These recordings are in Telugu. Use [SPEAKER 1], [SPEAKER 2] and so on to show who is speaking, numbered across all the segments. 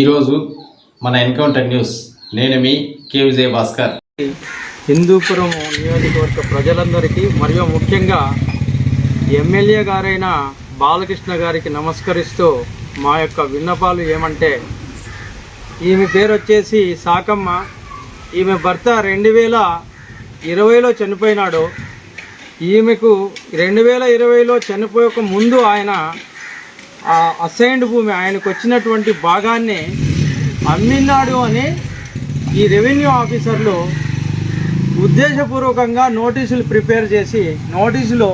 [SPEAKER 1] ఈరోజు మన ఎన్కౌంటర్ న్యూస్. నేను మీ కే విజయ భాస్కర్.
[SPEAKER 2] హిందూపురం నియోజకవర్గ ప్రజలందరికీ మరియు ముఖ్యంగా ఎమ్మెల్యే గారైన బాలకృష్ణ గారికి నమస్కరిస్తూ మా యొక్క విన్నపాలు ఏమంటే ఈమె పేరు వచ్చేసి సాకమ్మ. ఈమె భర్త రెండు వేల ఇరవైలో చనిపోయినాడు. ఈమెకు రెండు వేల ఇరవైలో చనిపోయక ముందు ఆయన ఆ అసైన్డ్ భూమి ఆయనకు వచ్చినటువంటి భాగాన్ని అమ్మినాడు అని ఈ రెవెన్యూ ఆఫీసర్లు ఉద్దేశపూర్వకంగా నోటీసులు ప్రిపేర్ చేసి నోటీసులో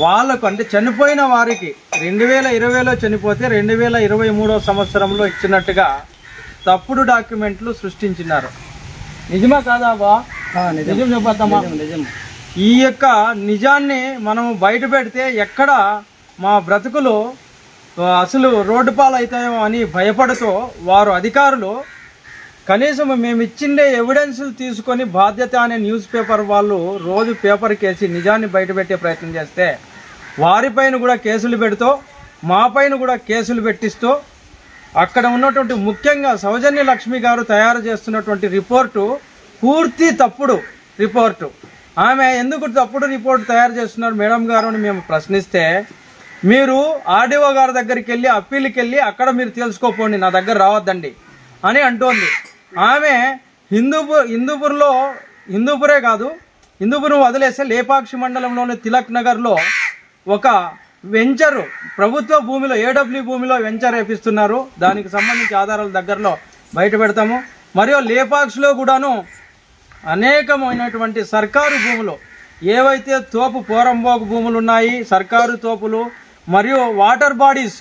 [SPEAKER 2] వాళ్ళకు అంటే చనిపోయిన వారికి రెండు వేల ఇరవైలో చనిపోతే రెండు వేల ఇరవై మూడో సంవత్సరంలో ఇచ్చినట్టుగా తప్పుడు డాక్యుమెంట్లు సృష్టించినారు. నిజమా కాదా బా నిజం. చెప్పద్దమ్మా. నిజం ఈ యొక్క నిజాన్ని మనం బయట పెడితే ఎక్కడ మా బ్రతుకులు అసలు రోడ్డు పాలవుతాయేమో అని భయపడుతూ వారు అధికారులు కనీసం మేము ఇచ్చిండే ఎవిడెన్సులు తీసుకొని బాధ్యత అనే న్యూస్ పేపర్ వాళ్ళు రోజు పేపర్ కేసి నిజాన్ని బయటపెట్టే ప్రయత్నం చేస్తే వారిపైన కూడా కేసులు పెడుతూ మాపైన కూడా కేసులు పెట్టిస్తూ అక్కడ ఉన్నటువంటి ముఖ్యంగా సౌజన్య లక్ష్మి గారు తయారు చేస్తున్నటువంటి రిపోర్టు పూర్తి తప్పుడు రిపోర్టు. ఆమె ఎందుకు తప్పుడు రిపోర్ట్ తయారు చేస్తున్నారు మేడం గారు అని మేము ప్రశ్నిస్తే మీరు ఆర్డీఓ గారి దగ్గరికి వెళ్ళి అప్పీల్కి వెళ్ళి అక్కడ మీరు తెలుసుకోపోండి నా దగ్గర రావద్దండి అని అంటోంది. ఆమె హిందూపూర్ హిందూపూర్లో హిందూపురే కాదు హిందూపురం వదిలేస్తే లేపాక్షి మండలంలోని తిలక్ నగర్లో ఒక వెంచరు ప్రభుత్వ భూమిలో ఏడబ్ల్యూ భూమిలో వెంచర్ వేపిస్తున్నారు. దానికి సంబంధించి ఆధారాలు దగ్గరలో బయట పెడతాము. మరియు లేపాక్షిలో కూడాను అనేకమైనటువంటి సర్కారు భూములు ఏవైతే తోపు పోరంబోకు భూములు ఉన్నాయి సర్కారు తోపులు మరియు water bodies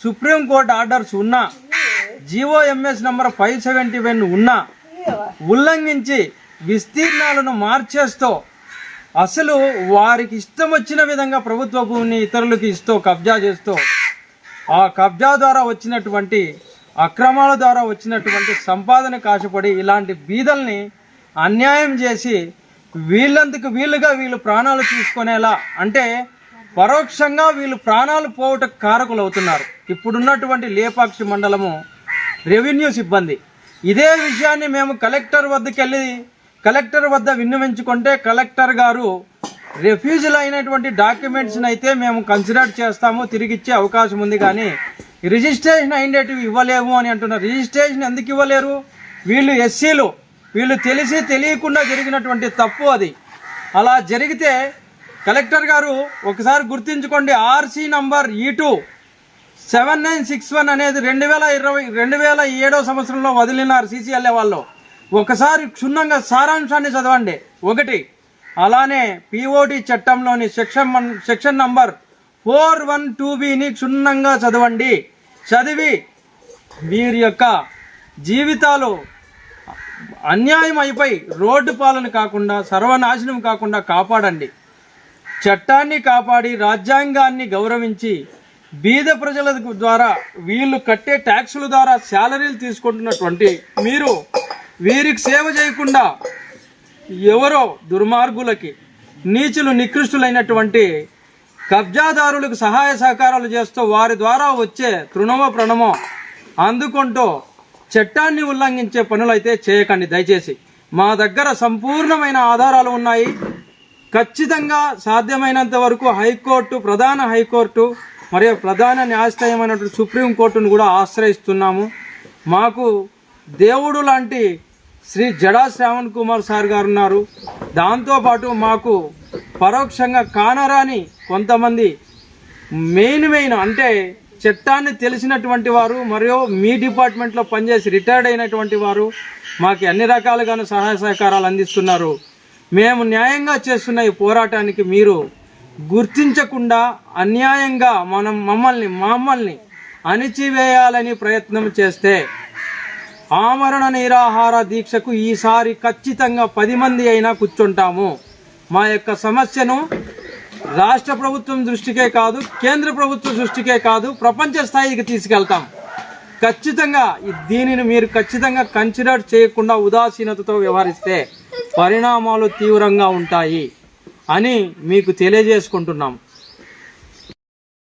[SPEAKER 2] supreme court orders ఉన్నా GOMS number five seventy one ఉన్నా ఉల్లంఘించి విస్తీర్ణాలను మార్చేస్తూ అసలు వారికి ఇష్టం వచ్చిన విధంగా ప్రభుత్వ భూమిని ఇతరులకు ఇస్తూ కబ్జా చేస్తూ ఆ కబ్జా ద్వారా వచ్చినటువంటి అక్రమాల ద్వారా వచ్చినటువంటి సంపాదన కాశపడి ఇలాంటి బీదల్ని అన్యాయం చేసి వీళ్ళందుకు వీళ్ళుగా వీళ్ళు ప్రాణాలు తీసుకునేలా అంటే పరోక్షంగా వీళ్ళు ప్రాణాలు పోవట కారకులు అవుతున్నారు ఇప్పుడున్నటువంటి లేపాక్షి మండలము రెవెన్యూ సిబ్బంది. ఇదే విషయాన్ని మేము కలెక్టర్ వద్దకు వెళ్ళి కలెక్టర్ వద్ద విన్నవించుకుంటే కలెక్టర్ గారు రిఫ్యూజల్ అయినటువంటి డాక్యుమెంట్స్ని అయితే మేము కన్సిడర్ చేస్తాము తిరిగి ఇచ్చే అవకాశం ఉంది కానీ రిజిస్ట్రేషన్ అయినటివి ఇవ్వలేము అని అంటున్నారు. రిజిస్ట్రేషన్ ఎందుకు ఇవ్వలేరు? వీళ్ళు ఎస్సీలు. వీళ్ళు తెలిసి తెలియకుండా జరిగినటువంటి తప్పు అది. అలా జరిగితే కలెక్టర్ గారు ఒకసారి గుర్తుంచుకోండి ఆర్సీ నంబర్ ఈ two seven nine six one అనేది రెండు వేల ఇరవై రెండు వేల ఏడో సంవత్సరంలో వదిలినారు సీసీఎల్ఏ వాళ్ళు. ఒకసారి క్షుణ్ణంగా సారాంశాన్ని చదవండి. ఒకటి అలానే పిఓటి చట్టంలోని section section number four one two బిని క్షుణ్ణంగా చదవండి. చదివి వీరి యొక్క జీవితాలు అన్యాయం అయిపోయి రోడ్డు పాలన కాకుండా సర్వనాశనం కాకుండా కాపాడండి. చట్టాన్ని కాపాడి రాజ్యాంగాన్ని గౌరవించి బీద ప్రజల ద్వారా వీళ్ళు కట్టే ట్యాక్సుల ద్వారా శాలరీలు తీసుకుంటున్నటువంటి మీరు వీరికి సేవ చేయకుండా ఎవరో దుర్మార్గులకి నీచులు నికృష్టులైనటువంటి కబ్జాదారులకు సహాయ సహకారాలు చేస్తూ వారి ద్వారా వచ్చే తృణమో ప్రణమో అందుకుంటూ చట్టాన్ని ఉల్లంఘించే పనులైతే చేయకండి. దయచేసి మా దగ్గర సంపూర్ణమైన ఆధారాలు ఉన్నాయి. ఖచ్చితంగా సాధ్యమైనంత వరకు హైకోర్టు ప్రధాన హైకోర్టు మరియు ప్రధాన న్యాయస్థాయమైనటువంటి సుప్రీంకోర్టును కూడా ఆశ్రయిస్తున్నాము. మాకు దేవుడు లాంటి శ్రీ జడా శ్రావణ్ కుమార్ సార్ గారు ఉన్నారు. దాంతోపాటు మాకు పరోక్షంగా కానరాని కొంతమంది మెయిన్ మెయిన్ అంటే చట్టాన్ని తెలిసినటువంటి వారు మరియు మీ డిపార్ట్మెంట్లో పనిచేసి రిటైర్డ్ అయినటువంటి వారు మాకు అన్ని రకాలుగాను సహాయ సహకారాలు అందిస్తున్నారు. మేము న్యాయంగా చేస్తున్న ఈ పోరాటానికి మీరు గుర్తించకుండా అన్యాయంగా మనం మమ్మల్ని మమ్మల్ని అణిచివేయాలని ప్రయత్నం చేస్తే ఆమరణ నిరాహార దీక్షకు ఈసారి ఖచ్చితంగా పది మంది అయినా కూర్చుంటాము. మా యొక్క సమస్యను రాష్ట్ర ప్రభుత్వం దృష్టికే కాదు కేంద్ర ప్రభుత్వ దృష్టికే కాదు ప్రపంచ స్థాయికి తీసుకెళ్తాం. ఖచ్చితంగా దీనిని మీరు ఖచ్చితంగా కన్సిడర్ చేయకుండా ఉదాసీనతతో వ్యవహరిస్తే పరిణామాలు తీవ్రంగా ఉంటాయి అని మీకు తెలియజేసుకుంటున్నాం.